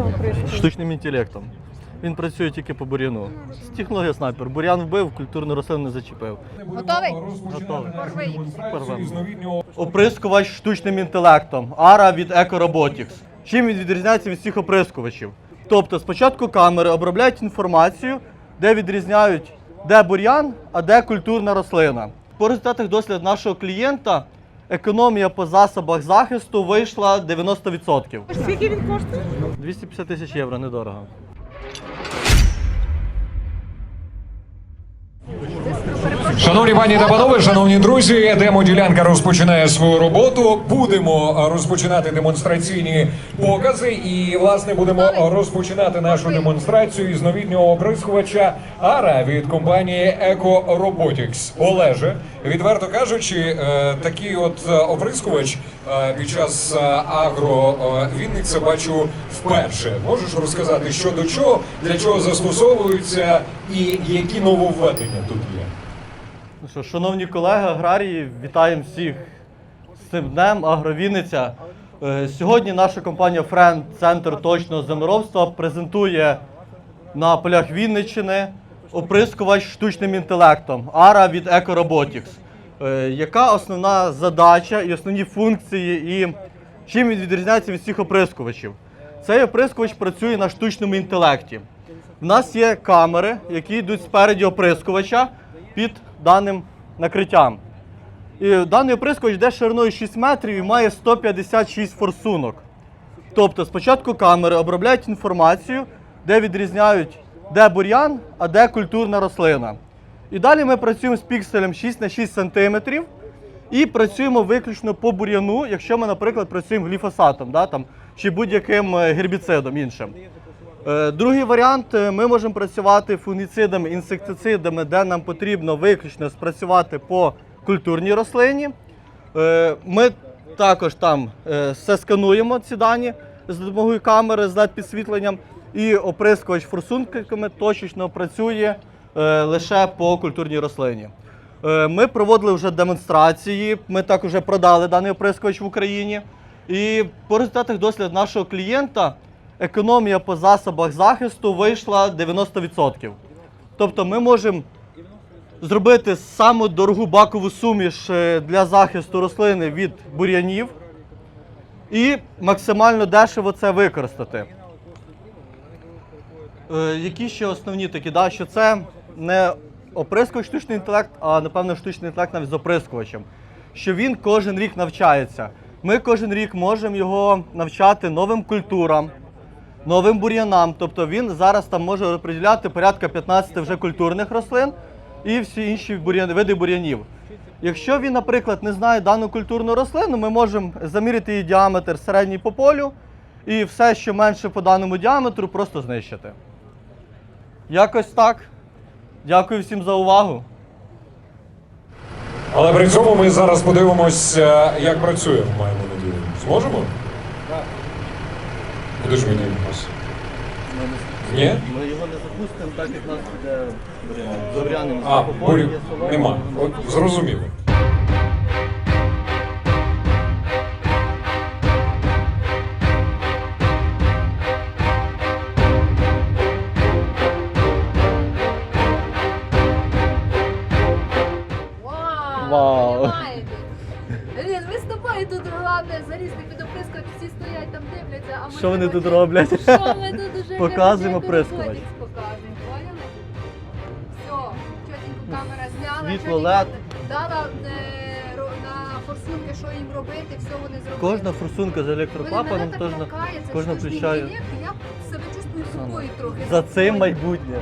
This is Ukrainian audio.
оприскувач? штучним інтелектом. Він працює тільки по бур'яну. Технологія снайпер. Бур'ян вбив, культурну рослину не зачепив. Готовий? Готовий. Порви. Оприскувач штучним інтелектом. Ара від EcoRobotics. Чим він відрізняється від всіх оприскувачів? Тобто спочатку камери обробляють інформацію, де відрізняють, де бур'ян, а де культурна рослина. По результатах досліду нашого клієнта економія по засобах захисту вийшла 90%. Скільки він коштує? 250 тисяч євро, недорого. Шановні пані та панове, шановні друзі, демоділянка розпочинає свою роботу. Будемо розпочинати демонстраційні покази, і власне будемо розпочинати нашу демонстрацію із новітнього оприскувача Ара від компанії Eco Robotics. Олеже, відверто кажучи, е, такий от е, оприскувач е, під час агро Вінниця бачу вперше. Можеш розказати, що до чого, для чого застосовуються і які нововведення тут є? Ну що, шановні колеги, аграрії, вітаємо всіх з цим днем Агровінниця. Е, Сьогодні наша компанія Френд, центр точного землеробства, презентує на полях Вінниччини оприскувач штучним інтелектом Ара від EcoRobotics. Е, Яка основна задача і основні функції, і чим він відрізняється від всіх оприскувачів? Цей оприскувач працює на штучному інтелекті. У нас є камери, які йдуть спереді оприскувача під даним накриттям. І даний оприскувач йде шириною 6 метрів і має 156 форсунок. Тобто спочатку камери обробляють інформацію, де відрізняють, де бур'ян, а де культурна рослина. І далі ми працюємо з пікселем 6 на 6 см і працюємо виключно по бур'яну, якщо ми, наприклад, працюємо гліфосатом да, там, чи будь-яким е, гербіцидом іншим. Е, Другий варіант е, ми можемо працювати фунгіцидами, інсектицидами, де нам потрібно виключно спрацювати по культурній рослині. Е, Ми також там все скануємо ці дані з допомогою камери з LED-підсвітленням, і оприскувач форсунками точечно працює лише по культурній рослині. Ми проводили вже демонстрації, ми також продали даний оприскувач в Україні. І по результатах досліду нашого клієнта економія по засобах захисту вийшла 90%. Тобто ми можемо зробити саму дорогу бакову суміш е, для захисту рослини від бур'янів і максимально дешево це використати. Е, Які ще основні такі, да, що це не оприскувач штучний інтелект, а напевно штучний інтелект навіть з оприскувачем. Що він кожен рік навчається. Ми кожен рік можемо його навчати новим культурам, новим бур'янам. Тобто він зараз там може розподіляти порядка 15 вже культурних рослин і всі інші бур'яни, види бур'янів. Якщо він, наприклад, не знає дану культурну рослину, ми можемо заміряти її діаметр середній по полю і все, що менше по даному діаметру, просто знищити. Якось так. Дякую всім за увагу. Але при цьому ми зараз подивимось, е, як працює, маємо надію. Зможемо? Так. Куди ж ми дивимося? Ні? Ми його не запустимо, так як нас буде зоряним. А, бурю нема. От зрозуміло. Тут головне під оприскувач, всі стоять там дивляться, а ми Що вони тут роблять? Що ми тут уже Показуємо оприскувач. Показуємо, поняли? Все, чотенько камера зняла, Світло, чотенько LED. дала е, ро- на форсунки, що їм робити, все вони зробили. Кожна форсунка з Вони електроклапаном мене так кожна, включає. Я себе чувствую собою трохи. За цим Ой. майбутнє.